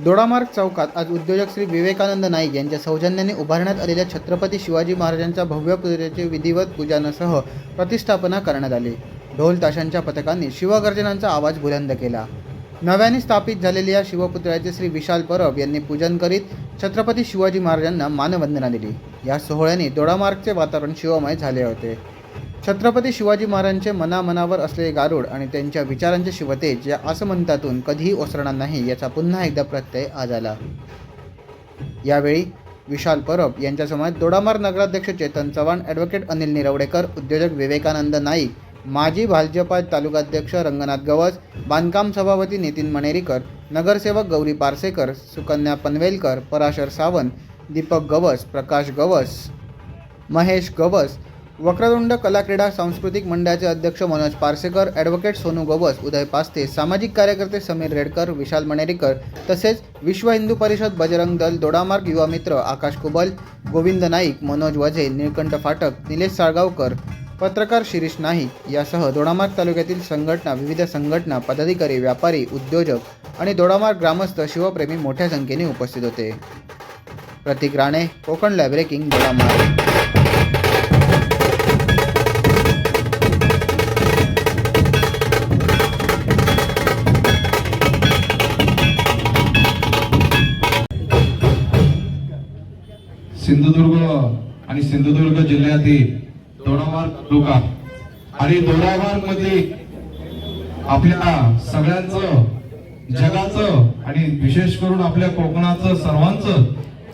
दोडामार्ग चौकात आज उद्योजक श्री विवेकानंद नाईक यांच्या सौजन्याने उभारण्यात आलेल्या छत्रपती शिवाजी महाराजांच्या भव्य पूजेचे विधिवत पूजनासह प्रतिष्ठापना करण्यात आली. ढोल ताशांच्या पथकांनी शिवगर्जनांचा आवाज बुलंद केला. नव्याने स्थापित झालेल्या या शिवपुतळ्याचे श्री विशाल परब यांनी पूजन करीत छत्रपती शिवाजी महाराजांना मानवंदना दिली. या सोहळ्याने दोडामार्गचे वातावरण शिवमय झाले होते. छत्रपती शिवाजी महाराजांचे मनामनावर असलेले गारुड आणि त्यांच्या विचारांचे शिवतेज या आसमंतातून कधीही ओसरणार नाही याचा पुन्हा एकदा प्रत्यय आज आला. यावेळी विशाल परब यांच्यासमोर दोडामार नगराध्यक्ष चेतन चव्हाण ॲडव्होकेट अनिल निरवडेकर उद्योजक विवेकानंद नाईक माजी भाजपा तालुकाध्यक्ष रंगनाथ गवस बांधकाम सभापती नितीन मणेरीकर नगरसेवक गौरी पारसेकर सुकन्या पनवेलकर पराशर सावंत दीपक गवस प्रकाश गवस महेश गवस वक्रतुंड कला क्रीडा सांस्कृतिक मंडळाचे अध्यक्ष मनोज पारसेकर ॲडव्होकेट सोनू गवस उदय पास्ते सामाजिक कार्यकर्ते समीर रेडकर विशाल मणेरीकर तसेच विश्व हिंदू परिषद बजरंग दल दोडामार्ग युवा मित्र आकाश कुबल गोविंद नाईक मनोज वझे निळकंठ फाटक निलेश साळगावकर पत्रकार शिरीष नाईक यासह दोडामार्ग तालुक्यातील संघटना विविध संघटना पदाधिकारी व्यापारी उद्योजक आणि दोडामार्ग ग्रामस्थ शिवप्रेमी मोठ्या संख्येने उपस्थित होते. प्रतीक राणे कोकण लॅब्रेकिंग दोडामार्ग. सिंधुदुर्ग आणि सिंधुदुर्ग जिल्ह्यातील दोडामार्ग तालुका आणि दोडामार्गमध्ये आपल्या सगळ्यांचं जगाचं आणि विशेष करून आपल्या कोकणाचं सर्वांचं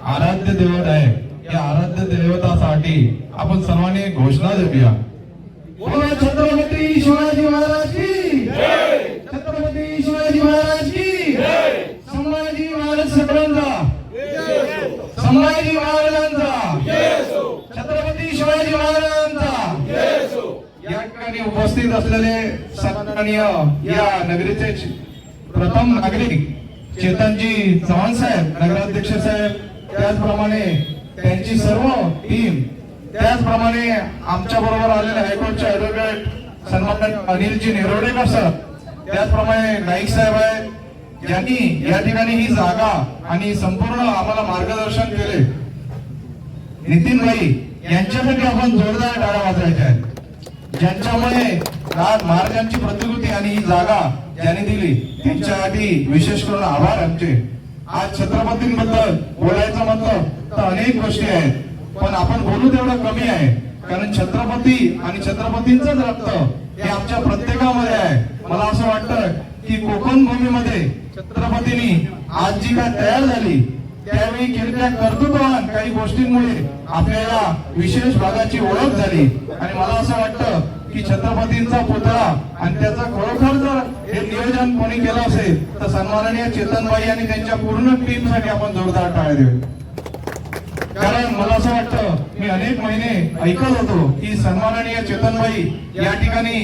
आराध्य दैवत आहे. या आराध्य दैवतासाठी आपण सर्वांनी घोषणा देऊया. बोला छत्रपती शिवाजी महाराज की छत्रपती शिवाजी महाराज की संभाजी महाराज सगळ्यांचा संभाजी महाराजांचा छत्रपती शिवाजी महाराजांचा या ठिकाणी उपस्थित असलेले सन्माननीय या नगरीचे प्रथम नागरिक चेतनजी चव्हाण साहेब नगराध्यक्ष साहेब त्याचप्रमाणे त्यांची सर्व टीम त्याचप्रमाणे आमच्या बरोबर आलेले हायकोर्टचे ऍडव्होकेट सन्मान अनिलजी निरोडेकर सर त्याचप्रमाणे नाईक साहेब आहे ज्यांनी या ठिकाणी ही जागा आणि संपूर्ण आम्हाला मार्गदर्शन केले. नितीन भाई यांच्यासाठी आपण जोरदार टाळ्या वाजवायच्या आहेत. ज्यांच्यामुळे आज महाराजांची प्रतिकृती आणि ही जागा ज्यांनी दिली त्यांच्यासाठी विशेष करून आभार आमचे. आज छत्रपतींबद्दल बोलायचं म्हटलं तर अनेक गोष्टी आहेत पण आपण बोलू तेवढं कमी आहे. कारण छत्रपती आणि छत्रपतींचंच रक्त हे आमच्या प्रत्येकामध्ये आहे. मला असं वाटतं की कोकण भूमीमध्ये छत्रपतींनी आज जी काय तयार झाली त्यावेळी केलेल्या कर्तृत्वान काही गोष्टींमुळे आपल्याला विशेष भागाची ओळख झाली. आणि मला की छत्रपतींचा पुतळा आणि त्याचा खरोखर जर हे नियोजन कोणी केलं असेल तर सन्माननीय चेतनबाई आणि त्यांच्या पूर्ण टीमसाठी आपण जोरदार टाळ्या देऊ. कारण मला असं वाटतं मी अनेक महिने ऐकत होतो की सन्माननीय चेतनबाई या ठिकाणी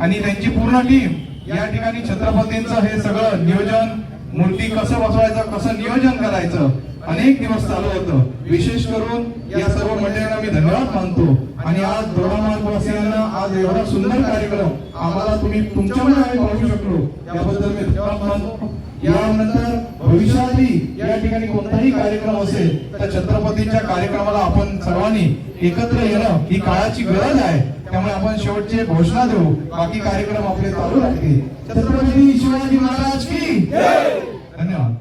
आणि त्यांची पूर्ण टीम या ठिकाणी छत्रपतींचं हे सगळं नियोजन मूर्ती कसं बसवायचं कसं नियोजन करायचं अनेक दिवस चालू होतं. विशेष करून या सर्व मंडळींना मी धन्यवाद मानतो. आणि आज दोडा मार्गवासियांना आज एवढा सुंदर कार्यक्रम आम्हाला तुम्ही तुमच्यामुळे आम्ही पाहू शकलो. याबद्दल मी धन्यवाद मानतो. यानंतर भविष्यातही या ठिकाणी कोणताही कार्यक्रम असेल तर छत्रपतींच्या कार्यक्रमाला आपण सर्वांनी एकत्र येणं ही काळाची गरज आहे. त्यामुळे आपण शेवटचे घोषणा देऊ. बाकी कार्यक्रम आपले चालू राहतील छत्रपती शिवाजी महाराज की धन्यवाद.